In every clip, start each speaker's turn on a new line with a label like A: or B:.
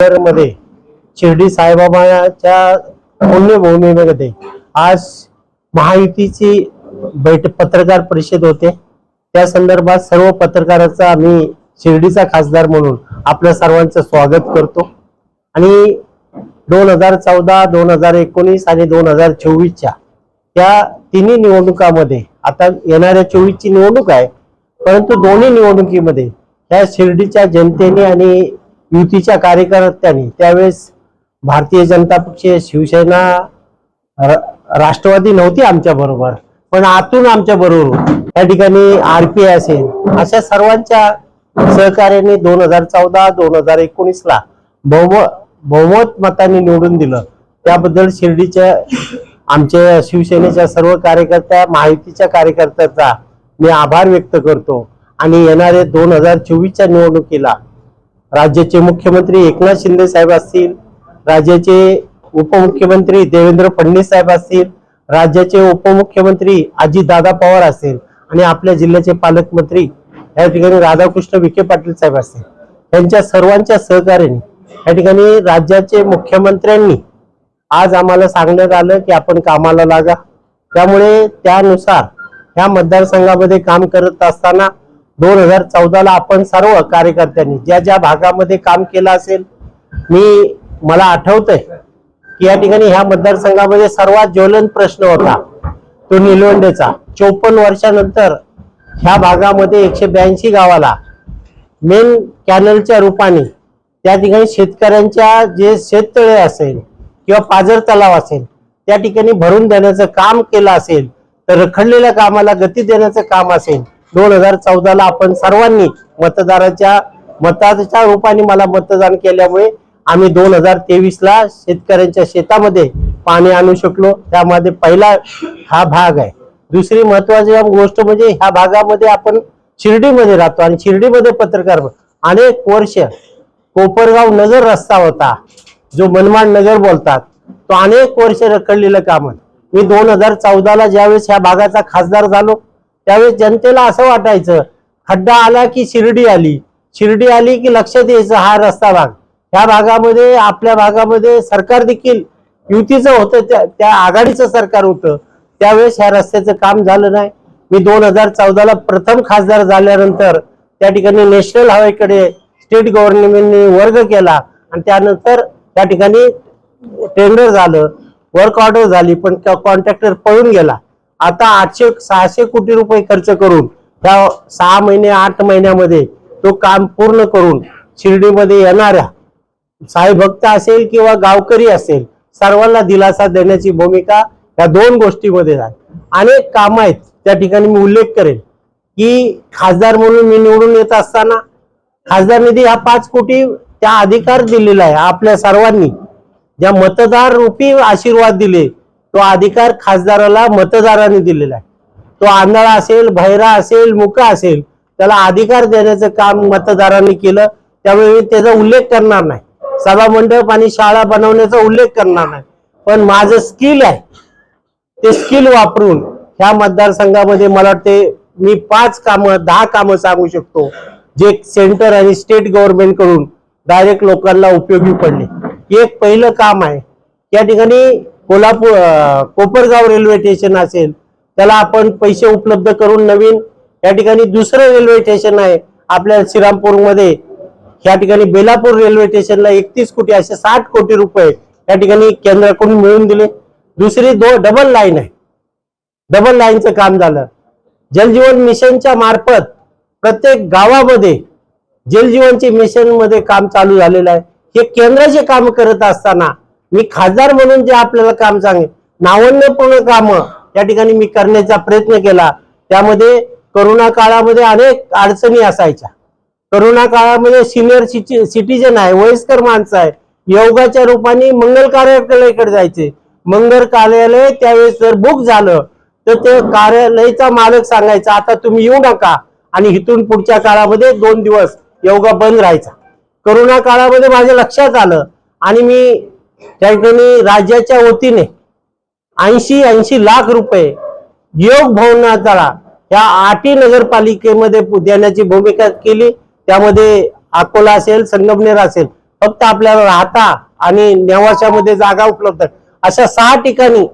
A: मध्ये शिर्डी साईबाबाच्या पुण्यभूमीमध्ये आज महायुतीची बैठक पत्रकार परिषद होते. त्या संदर्भात सर्व पत्रकारांचा आम्ही शिर्डीचा खासदार म्हणून आपल्या सर्वांचं स्वागत करतो. आणि दोन हजार चौदा दोन हजार एकोणीस आणि दोन हजार चोवीसच्या त्या तिन्ही निवडणुकामध्ये आता येणाऱ्या चोवीसची निवडणूक आहे परंतु दोन्ही निवडणुकीमध्ये त्या शिर्डीच्या जनतेने आणि युतीच्या कार्यकर्त्यांनी त्यावेळेस भारतीय जनता पक्ष शिवसेना राष्ट्रवादी नव्हती आमच्या बरोबर पण आतून आमच्या बरोबर त्या ठिकाणी आर पी आय असेल अशा सर्वांच्या सहकार्याने दोन हजार चौदा दोन हजार एकोणीस ला बहुम बहुमत मतांनी निवडून दिलं. त्याबद्दल शिर्डीच्या आमच्या शिवसेनेच्या सर्व कार्यकर्त्या महायुतीच्या कार्यकर्त्याचा मी आभार व्यक्त करतो. आणि येणारे दोन हजार चोवीसच्या निवडणुकीला राज्याचे मुख्यमंत्री एकनाथ शिंदे साहेब असतील राज्याचे उपमुख्यमंत्री देवेंद्र फडणवीस साहेब असतील राज्याचे उपमुख्यमंत्री अजितदादा पवार असतील आणि आपल्या जिल्ह्याचे पालकमंत्री या ठिकाणी राधाकृष्ण विखे पाटील साहेब असतील. त्यांच्या सर्वांच्या सहकार्याने या ठिकाणी राज्याचे मुख्यमंत्र्यांनी आज आम्हाला सांगण्यात आलं की आपण कामाला लागा. त्यामुळे त्यानुसार ह्या मतदारसंघामध्ये काम करत असताना दोन हजार चौदाला आपण सर्व कार्यकर्त्यांनी ज्या ज्या भागामध्ये काम केलं असेल मी मला आठवतंय की या ठिकाणी ह्या मतदारसंघामध्ये सर्वात ज्वलंत प्रश्न होता तो निलवंडेचा. चोपन्न वर्षानंतर ह्या भागामध्ये एकशे ब्याऐंशी गावाला मेन कॅनलच्या रूपाने त्या ठिकाणी शेतकऱ्यांच्या जे शेततळे असेल किंवा पाझर तलाव असेल त्या ठिकाणी भरून देण्याचं काम केलं असेल तर रखडलेल्या कामाला गती देण्याचं काम असेल दोन हजार चौदाला आपण सर्वांनी मतदाराच्या मताच्या रूपाने मला मतदान केल्यामुळे आम्ही दोन हजार तेवीस ला शेतकऱ्यांच्या शेतामध्ये पाणी आणू शकलो. त्यामध्ये पहिला हा भाग आहे. दुसरी महत्वाची गोष्ट म्हणजे ह्या भागामध्ये आपण शिर्डीमध्ये राहतो आणि शिर्डीमध्ये पत्रकार अनेक वर्ष कोपरगाव नगर रस्ता होता जो मनमाड नगर बोलतात तो अनेक वर्ष रखडलेलं काम मी दोन हजार चौदाला ज्यावेळेस ह्या भागाचा खासदार झालो त्यावेळेस जनतेला असं वाटायचं खड्डा आला की शिर्डी आली. शिर्डी आली की लक्षात यायचं हा रस्ता भाग. ह्या भागामध्ये आपल्या भागामध्ये सरकार देखील युतीचं होतं त्या त्या आघाडीचं सरकार होतं. त्यावेळेस ह्या रस्त्याचं काम झालं नाही. मी दोन हजार चौदाला प्रथम खासदार झाल्यानंतर त्या ठिकाणी नॅशनल हायवेकडे स्टेट गव्हर्नमेंटने वर्ग केला आणि त्यानंतर त्या ठिकाणी टेंडर झालं. वर्क ऑर्डर झाली पण कॉन्ट्रॅक्टर पळून गेला. आता आठशे सहाशे कोटी रुपये खर्च करून त्या सहा महिने आठ महिन्यामध्ये तो काम पूर्ण करून शिर्डीमध्ये येणाऱ्या साई भक्त असेल किंवा गावकरी असेल सर्वांना दिलासा देण्याची भूमिका या दोन गोष्टीमध्ये आहे. अनेक काम आहेत त्या ठिकाणी मी उल्लेख करेन. की खासदार म्हणून मी निवडून येत असताना खासदार निधी हा पाच कोटी त्या अधिकार दिलेला आहे आपल्या सर्वांनी. ज्या मतदार रूपी आशीर्वाद दिले तो अधिकार खासदाराला मतदारांनी दिलेला आहे. तो आंधळा असेल भैरा असेल मुका असेल त्याला अधिकार देण्याचं काम मतदारांनी केलं त्यामुळे मी त्याचा उल्लेख करणार नाही. सभा मंडप आणि शाळा बनवण्याचा उल्लेख करणार नाही. पण माझं स्किल आहे. ते स्किल वापरून ह्या मतदारसंघामध्ये मला वाटते मी पाच कामं दहा कामं सांगू शकतो जे सेंटर आणि स्टेट गव्हर्नमेंटकडून डायरेक्ट लोकांना उपयोगी पडले. एक पहिलं काम आहे. या ठिकाणी कोल्हापूर कोपरगाव रेल्वे स्टेशन असेल त्याला आपण पैसे उपलब्ध करून नवीन या ठिकाणी दुसरं रेल्वे स्टेशन आहे. आपल्या श्रीरामपूरमध्ये या ठिकाणी बेलापूर रेल्वे स्टेशनला एकतीस कोटी असे साठ कोटी रुपये या ठिकाणी केंद्राकडून मिळवून दिले. दुसरी दो डबल लाईन आहे. डबल लाईनचं काम झालं. जलजीवन मिशनच्या मार्फत प्रत्येक गावामध्ये जलजीवनचे मिशनमध्ये काम चालू झालेलं आहे. हे केंद्राचे काम करत असताना मी खासदार म्हणून जे आपल्याला काम सांगेल नावन्यपूर्ण काम त्या ठिकाणी मी करण्याचा प्रयत्न केला. त्यामध्ये करोना काळामध्ये अनेक अडचणी असायच्या. करोना काळामध्ये सिनियर सिटीजन आहे वयस्कर माणसं आहे. योगाच्या रूपाने मंगल कार्यालयाकडे जायचे. मंगल कार्यालय त्यावेळेस जर बुक झालं तर ते कार्यालयाचा मालक सांगायचा आता तुम्ही येऊ नका. आणि इथून पुढच्या काळामध्ये दोन दिवस योगा बंद राहायचा. करोना काळामध्ये माझ्या लक्षात आलं आणि मी त्या ठिकाणी राज्याच्या वतीने ऐंशी ऐंशी लाख रुपये योग भवनाला या आटी नगरपालिकेमध्ये देण्याची भूमिका केली त्यामध्ये अकोला असेल संगमनेर असेल फक्त आपल्याला राहता आणि नेवाशामध्ये जागा उपलब्ध आहे. अशा सहा ठिकाणी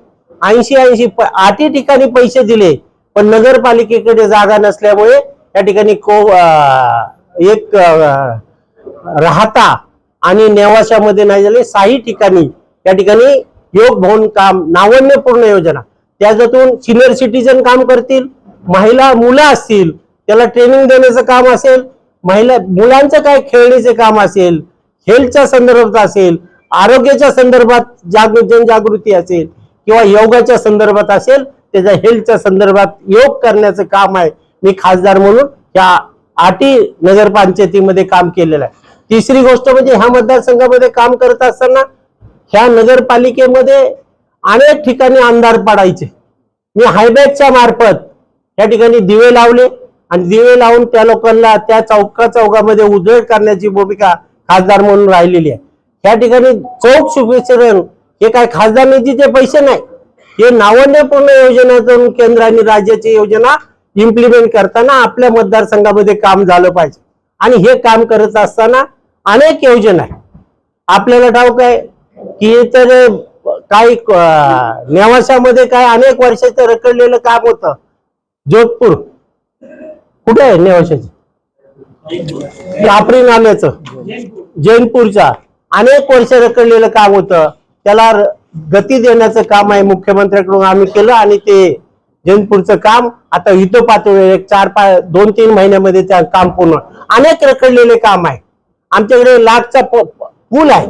A: ऐंशी ऐंशी आठही ठिकाणी पैसे दिले पण नगरपालिकेकडे जागा नसल्यामुळे या ठिकाणी को आ, एक राहता आणि नेवाशामध्ये नाही झाले साही ठिकाणी या ठिकाणी योग भवन काम नावन्यपूर्ण योजना. त्याच्यातून सिनियर सिटीजन काम करतील महिला मुलं असतील त्याला ट्रेनिंग देण्याचं काम असेल महिला मुलांचं काय खेळणीचे काम असेल हेल्थच्या संदर्भात असेल आरोग्याच्या संदर्भात जागृ जनजागृती असेल किंवा योगाच्या संदर्भात असेल त्याच्या हेल्थच्या संदर्भात योग करण्याचं काम आहे. मी खासदार म्हणून या आटी नगरपंचायतीमध्ये काम केलेलं आहे. तिसरी गोष्ट म्हणजे ह्या मतदारसंघामध्ये काम करत असताना ह्या नगरपालिकेमध्ये अनेक ठिकाणी अंधार पाडायचे. मी हायबॅगच्या मार्फत या ठिकाणी दिवे लावले आणि दिवे लावून त्या लोकांना त्या चौका चौकामध्ये उजळ करण्याची भूमिका खासदार म्हणून राहिलेली आहे. या ठिकाणी चौक सुविचरण हे काय खासदार निधीचे पैसे नाही. हे नावन्यपूर्ण योजनेतून केंद्र आणि राज्याची योजना इम्प्लिमेंट करताना आपल्या मतदारसंघामध्ये काम झालं पाहिजे. आणि हे काम करत असताना अनेक योजना आहे आपल्याला ठाऊक आहे की तर काही नेवाशामध्ये काय अनेक वर्षाचं रखडलेलं काम होतं. जोधपूर. कुठे आहे नेवाशाचं? आपरी नाल्याचं जैनपूरच्या अनेक वर्ष रखडलेलं काम होतं. त्याला गती देण्याचं काम आहे मुख्यमंत्र्यांकडून आम्ही केलं आणि ते जैनपूरचं काम आता इथं पातळीवर एक चार पाच दोन तीन महिन्यामध्ये त्या काम पूर्ण अनेक रखडलेले काम आहे. आमच्याकडे लाखचा पूल आहे.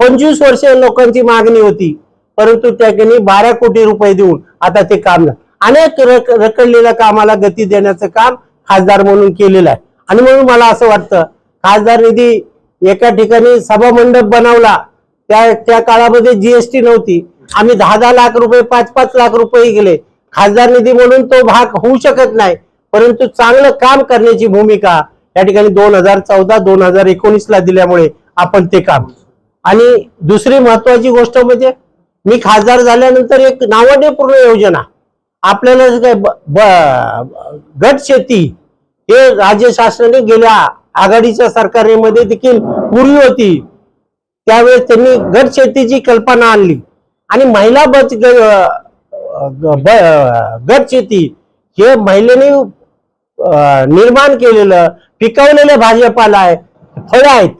A: पंचवीस वर्ष लोकांची मागणी होती. परंतु त्या ठिकाणी बारा कोटी रुपये देऊन आता ते काम अनेक रक रखडलेल्या कामाला गती देण्याचं काम खासदार म्हणून केलेलं आहे. आणि म्हणून मला असं वाटतं खासदार निधी एका ठिकाणी सभामंडप बनवला त्या त्या काळामध्ये जीएसटी नव्हती. आम्ही दहा दहा लाख रुपये पाच पाच लाख रुपये गेले. खासदार निधी म्हणून तो भाग होऊ शकत नाही परंतु चांगलं काम करण्याची भूमिका या ठिकाणी दोन हजार चौदा दोन हजार एकोणीस ला दिल्यामुळे आपण ते काम. आणि दुसरी महत्वाची गोष्ट म्हणजे मी खासदार झाल्यानंतर एक नावन्यपूर्ण योजना. आपल्याला काय गट शेती हे राज्य शासनाने गेल्या आघाडीच्या सरकारमध्ये देखील पूर्वी होती. त्यावेळेस त्यांनी गट शेतीची कल्पना आणली. आणि महिला बच गटशेती हे महिलेने निर्माण केलेलं पिकवलेलं भाजीपाला आहे. फळं आहेत.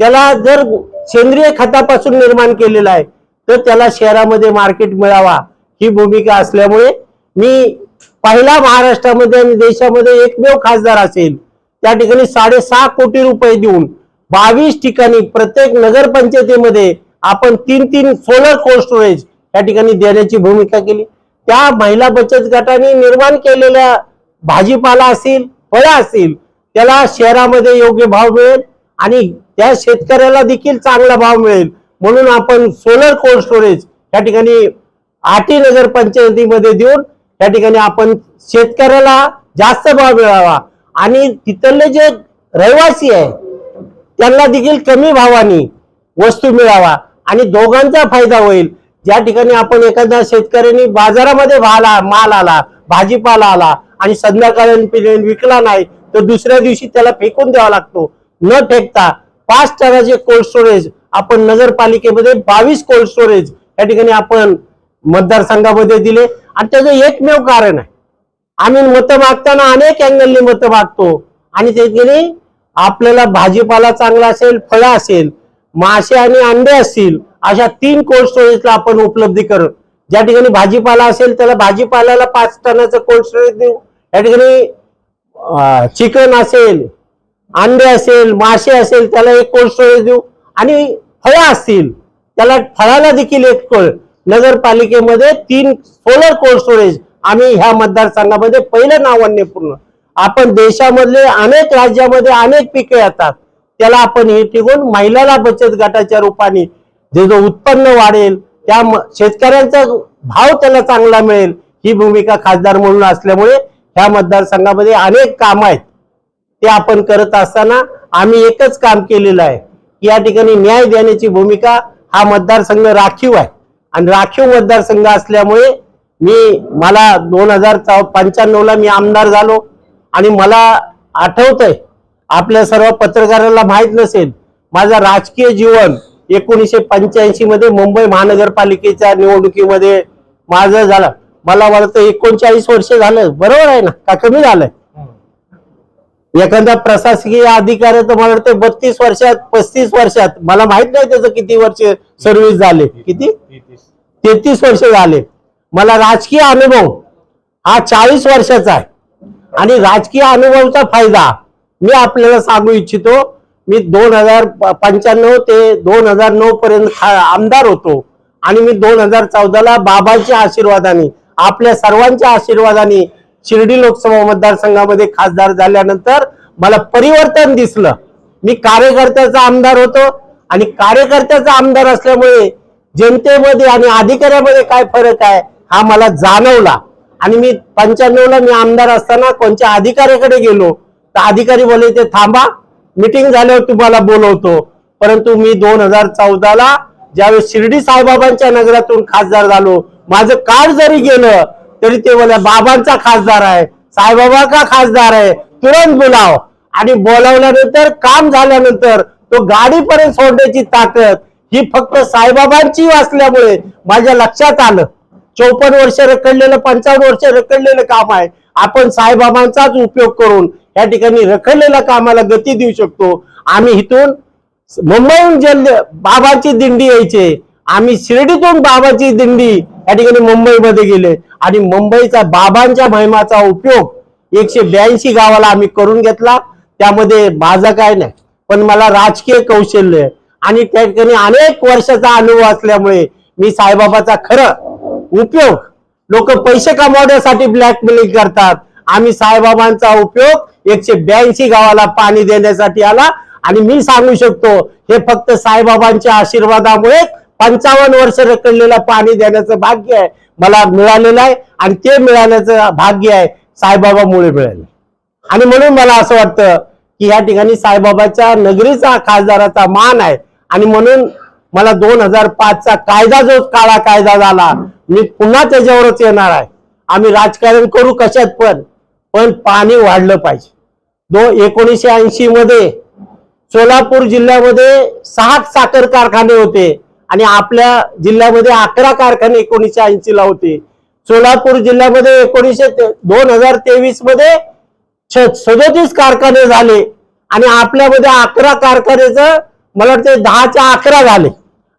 A: त्याला जर सेंद्रिय खतापासून निर्माण केलेलं आहे तर त्याला शहरामध्ये मार्केट मिळावा ही भूमिका असल्यामुळे मी पहिला महाराष्ट्रामध्ये आणि देशामध्ये एकमेव खासदार असेल. त्या ठिकाणी साडेसहा कोटी रुपये देऊन बावीस ठिकाणी प्रत्येक नगरपंचायतीमध्ये आपण तीन तीन सोलर कोल्ड स्टोरेज या ठिकाणी देण्याची भूमिका केली. त्या महिला बचत गटाने निर्माण केलेल्या भाजीपाला असेल फळं असतील त्याला शहरामध्ये योग्य भाव मिळेल आणि त्या शेतकऱ्याला देखील चांगला भाव मिळेल. म्हणून आपण सोलर कोल्ड स्टोरेज या ठिकाणी आटी नगर पंचायतीमध्ये देऊन या ठिकाणी आपण शेतकऱ्याला जास्त भाव मिळावा आणि तिथले जे रहिवासी आहे त्यांना देखील कमी भावाने वस्तू मिळावा आणि दोघांचा फायदा होईल. ज्या ठिकाणी आपण एखाद्या शेतकऱ्यांनी बाजारामध्ये भाला माल आला भाजीपाला आला आणि संध्याकाळी विकला नाही तर दुसऱ्या दिवशी त्याला फेकून द्यावा लागतो. न फेकता पाच टनाचे कोल्ड स्टोरेज आपण नगरपालिकेमध्ये बावीस कोल्ड स्टोरेज या ठिकाणी आपण मतदारसंघामध्ये दिले. आणि त्याचं एकमेव कारण आहे. आम्ही मतं मागताना अनेक अँगलनी मतं मागतो. आणि त्याने आपल्याला भाजीपाला चांगला असेल फळं असेल मासे आणि अंडे असतील अशा तीन कोल्ड स्टोरेजला आपण उपलब्धी करू. ज्या ठिकाणी भाजीपाला असेल त्याला भाजीपाल्याला पाच टनाचं कोल्ड स्टोरेज देऊ. या ठिकाणी चिकन असेल अंडे असेल मासे असेल त्याला एक कोल्ड स्टोरेज देऊ. आणि फळं असतील त्याला फळाला देखील एक कोल्ड नगरपालिकेमध्ये तीन सोलर कोल्ड स्टोरेज आम्ही ह्या मतदारसंघामध्ये पहिलं पूर्ण आपण देशामधले अनेक राज्यामध्ये अनेक पिके येतात. त्याला आपण हे टिकून महिलाला बचत गटाच्या रूपाने जे जो उत्पन्न वाढेल त्या म- शेतकऱ्यांचा भाव त्याला चांगला मिळेल ही भूमिका खासदार म्हणून असल्यामुळे ह्या मतदारसंघामध्ये अनेक काम आहेत. ते आपण करत असताना आम्ही एकच काम केलेलं आहे की या ठिकाणी न्याय देण्याची भूमिका हा मतदारसंघ राखीव आहे. आणि राखीव मतदारसंघ असल्यामुळे मी मला दोन हजार पंच्याण्णव ला मी आमदार झालो. आणि मला आठवतंय आपल्या सर्व पत्रकाराला माहीत नसेल माझं राजकीय जीवन एकोणीसशे पंच्याऐंशी मध्ये मुंबई महानगरपालिकेच्या निवडणुकीमध्ये माझं झालं. मला वाटतं एकोणचाळीस वर्ष झालं. बरोबर आहे ना? का कमी झालंय? एखादा प्रशासकीय अधिकारी तर मला वाटतं बत्तीस वर्षात पस्तीस वर्षात मला माहीत नाही त्याचं किती वर्ष सर्व्हिस झाले. किती? तेहतीस वर्ष झाले. मला राजकीय अनुभव हा चाळीस वर्षाचा आहे. आणि राजकीय अनुभवचा फायदा मी आपल्याला सांगू इच्छितो मी दोन हजार पंच्याण्णव ते दोन हजार नऊ पर्यंत आमदार होतो. आणि मी दोन हजार चौदाला बाबांच्या आशीर्वादाने आपल्या सर्वांच्या आशीर्वादाने शिर्डी लोकसभा मतदारसंघामध्ये खासदार झाल्यानंतर मला परिवर्तन दिसलं. मी कार्यकर्त्याचा आमदार होतो आणि कार्यकर्त्याचा आमदार असल्यामुळे जनतेमध्ये आणि अधिकाऱ्यामध्ये काय फरक आहे हा मला जाणवला. आणि मी पंच्याण्णवला मी आमदार असताना कोणत्या अधिकाऱ्याकडे गेलो? तर अधिकारी बोलले ते थांबा मिटिंग झाल्यावर तुम्हाला बोलवतो. परंतु मी दोन हजार चौदाला ज्यावेळेस शिर्डी साईबाबांच्या नगरातून खासदार झालो माझं कार्ड जरी गेलं तरी ते मला बाबांचा खासदार आहे साईबाबा का खासदार आहे तुरंत बोलाव. आणि बोलावल्यानंतर काम झाल्यानंतर तो गाडीपर्यंत सोडण्याची ताकद ही फक्त साईबाबांची असल्यामुळे माझ्या लक्षात आलं. चौपन्न वर्ष रखडलेलं पंचावन्न वर्ष रखडलेलं काम आहे. आपण साईबाबांचाच उपयोग करून या ठिकाणी रखडलेल्या कामाला गती देऊ शकतो. आम्ही इथून मुंबईहून जल बाबाची दिंडी यायचे. आम्ही शिर्डीतून बाबाची दिंडी या ठिकाणी मुंबईमध्ये गेले. आणि मुंबईचा बाबांच्या महिमाचा उपयोग एकशे ब्याऐंशी गावाला आम्ही करून घेतला. त्यामध्ये माझं काय नाही पण मला राजकीय कौशल्य आहे. आणि त्या ठिकाणी अनेक वर्षाचा अनुभव असल्यामुळे मी साईबाबाचा खरं उपयोग लोक पैसे कमावण्यासाठी ब्लॅकमेलिंग करतात. आम्ही साईबाबांचा उपयोग एकशे ब्याऐंशी गावाला पाणी देण्यासाठी आला. आणि मी सांगू शकतो हे फक्त साईबाबांच्या आशीर्वादामुळे पंचावन्न वर्ष रखडलेलं पाणी देण्याचं भाग्य आहे. मला मिळालेलं आहे आणि ते मिळाल्याचं भाग्य आहे. साईबाबामुळे मिळालं. आणि म्हणून मला असं वाटतं की या ठिकाणी साईबाबाच्या नगरीचा खासदाराचा मान आहे. आणि म्हणून मला दोन हजार पाचचा कायदा जो काळा कायदा झाला मी पुन्हा त्याच्यावरच येणार आहे. आम्ही राजकारण करू कशात पण पण पाणी वाढलं पाहिजे. दो एकोणीसशे ऐंशी मध्ये सोलापूर जिल्ह्यामध्ये सहा साखर कारखाने होते आणि आपल्या जिल्ह्यामध्ये अकरा कारखाने एकोणीसशे ऐंशी ला होते. सोलापूर जिल्ह्यामध्ये एकोणीसशे दोन हजार तेवीसमध्ये सदोतीस कारखाने झाले आणि आपल्यामध्ये अकरा कारखान्याचं मला वाटतं दहाच्या अकरा झाले.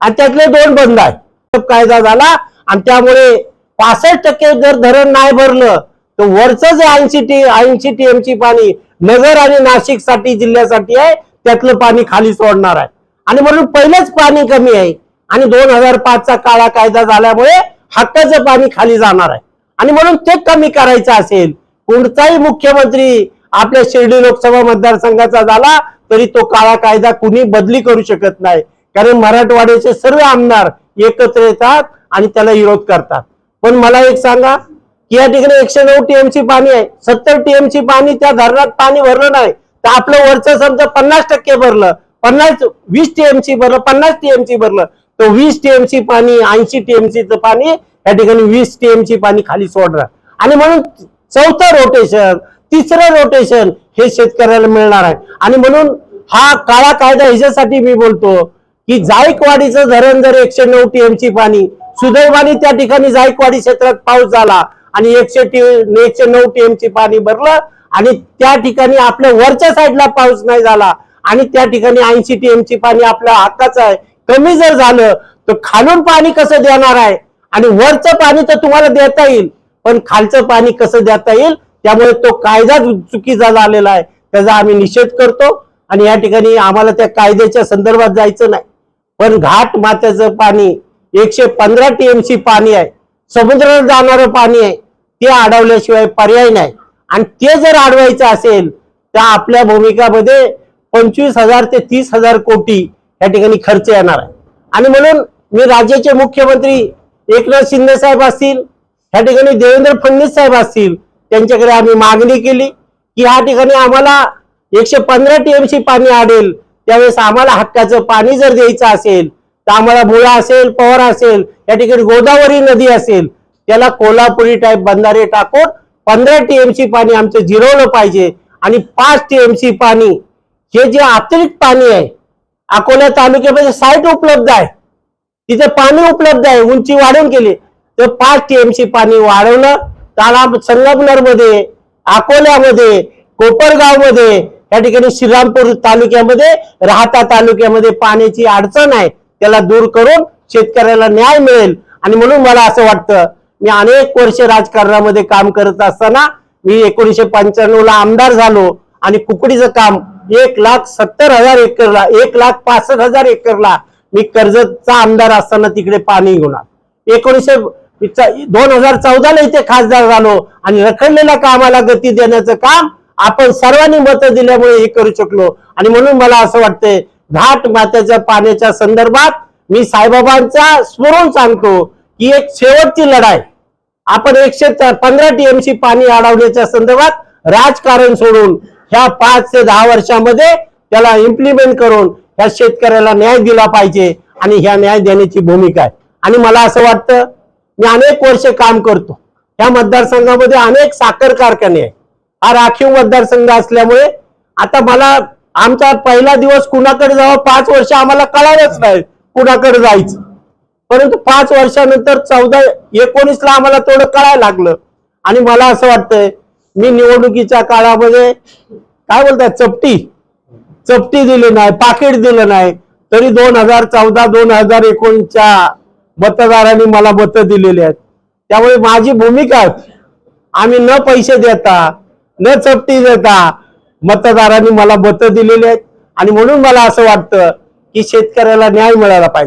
A: आणि त्यातले दोन बंद आहे कायदा झाला आणि त्यामुळे पासष्ट टक्के जर धरण नाही भरलं तर वरचं जे ऐंशी टी ऐंशी टीएमची पाणी नगर आणि नाशिकसाठी जिल्ह्यासाठी आहे त्यातलं पाणी खाली सोडणार आहे. आणि म्हणून पहिलेच पाणी कमी आहे. आणि दोन हजार पाचचा काळा कायदा झाल्यामुळे हक्काचं पाणी खाली जाणार आहे. आणि म्हणून ते कमी करायचं असेल कोणताही मुख्यमंत्री आपल्या शिर्डी लोकसभा मतदारसंघाचा झाला तरी तो काळा कायदा कुणी बदली करू शकत नाही. कारण मराठवाड्याचे सर्व आमदार एकत्र येतात आणि त्याला विरोध करतात. पण मला एक सांगा की या ठिकाणी एकशे नऊ टीएमसी पाणी आहे. सत्तर टीएमसी पाणी त्या धरणात पाणी भरलं नाही. तर आपलं वरचं समजा पन्नास टक्के भरलं पन्नास वीस टीएमसी भरलं पन्नास टीएमसी भरलं तर वीस टीएमसी पाणी ऐंशी टीएमसीचं पाणी या ठिकाणी वीस टीएमसी पाणी खाली सोडणार. आणि म्हणून चौथं रोटेशन तिसरं रोटेशन हे शेतकऱ्याला मिळणार आहे. आणि म्हणून हा काळा कायदा ह्याच्यासाठी मी बोलतो की जायकवाडीचं धरण जर एकशे नऊ टीएमसी पाणी सुदैवाने त्या ठिकाणी जायकवाडी क्षेत्रात पाऊस झाला आणि एकशे टी एकशे नऊ टीएमची पाणी भरलं आणि त्या ठिकाणी आपल्या वरच्या साईडला पाऊस नाही झाला आणि त्या ठिकाणी ऐंशी टीएमची पाणी आपल्या हाताचं आहे. कमी जर झालं तर खालून पाणी कसं देणार आहे? आणि वरचं पाणी तर तुम्हाला देता येईल पण खालचं पाणी कसं देता येईल? त्यामुळे तो कायदा चुकीचा झालेला आहे. त्याचा आम्ही निषेध करतो आणि या ठिकाणी आम्हाला त्या कायद्याच्या संदर्भात जायचं नाही. पण घाट मात्याचं पाणी एकशे पंधरा टीएमसी पाणी आहे. समुद्राला जाणारं पाणी आहे. ते अडवल्याशिवाय पर्याय नाही. आणि ते जर अडवायचं असेल तर आपल्या भूमिकामध्ये पंचवीस हजार ते तीस हजार कोटी या ठिकाणी खर्च येणार आहे. आणि म्हणून मी राज्याचे मुख्यमंत्री एकनाथ शिंदे साहेब असतील या ठिकाणी देवेंद्र फडणवीस साहेब असतील त्यांच्याकडे आम्ही मागणी केली की या ठिकाणी आम्हाला एकशे पंधरा टीएमसी पाणी आढेल त्यावेळेस आम्हाला हक्काचं पाणी जर द्यायचं असेल तर आम्हाला भुळा असेल पवार असेल या ठिकाणी गोदावरी नदी असेल त्याला कोल्हापुरी टाईप बंधारे टाकून पंधरा टीएमसी पाणी आमचं जिरवलं पाहिजे. आणि पाच टीएमसी पाणी हे जे अतिरिक्त पाणी आहे अकोला तालुक्यामध्ये साईट उपलब्ध आहे. तिथे पाणी उपलब्ध आहे उंची वाढवून केली तर पाच टीएमसी पाणी वाढवलं. त्याला संगमनरमध्ये अकोल्यामध्ये कोपरगावमध्ये या ठिकाणी श्रीरामपूर तालुक्यामध्ये राहता तालुक्यामध्ये पाण्याची अडचण आहे. त्याला दूर करून शेतकऱ्याला न्याय मिळेल. आणि म्हणून मला असं वाटतं मी अनेक वर्ष राजकारणामध्ये काम करत असताना मी एकोणीशे पंच्याण्णव ला आमदार झालो आणि कुकडीचं काम एक लाख सत्तर हजार एकरला एक लाख पासष्ट हजार एकरला मी कर्जतचा आमदार असताना तिकडे पाणी घेणार एकोणीशे एकोणीसशे दोन हजार चौदाला इथे खासदार झालो आणि रखडलेल्या कामाला गती देण्याचं काम आपण सर्वांनी मतं दिल्यामुळे हे करू शकलो. आणि म्हणून मला असं वाटतंय घाट मात्याच्या पाण्याच्या संदर्भात मी साईबाबांचा स्मरून सांगतो ही एक शेवटची लढाई. आपण एकशे पंधरा टीएमसी पाणी अडवण्याच्या संदर्भात राजकारण सोडून ह्या पाच ते दहा वर्षामध्ये त्याला इम्प्लिमेंट करून ह्या शेतकऱ्याला न्याय दिला पाहिजे आणि ह्या न्याय देण्याची भूमिका आहे. आणि मला असं वाटतं मी अनेक वर्ष काम करतो. ह्या मतदारसंघामध्ये अनेक साखर कारखाने आहे हा राखीव मतदारसंघ असल्यामुळे आता मला आमचा पहिला दिवस कुणाकडे जावं पाच वर्ष आम्हाला कळालंच नाही कुणाकडे जायचं. परंतु पाच वर्षानंतर चौदा एकोणीसला आम्हाला थोडं कळायला लागलं. आणि मला असं वाटतंय मी निवडणुकीच्या काळामध्ये काय बोलतात चपटी चपटी दिली नाही पाकिट दिलं नाही. तरी दोन हजार चौदा दोन हजार एकोणीसच्या मतदारांनी मला मतं दिलेली आहेत. त्यामुळे माझी भूमिका आम्ही न पैसे देता न चपटी देता मतदारांनी मला मतं दिलेली आहेत. आणि म्हणून मला असं वाटतं की शेतकऱ्याला न्याय मिळाला पाहिजे.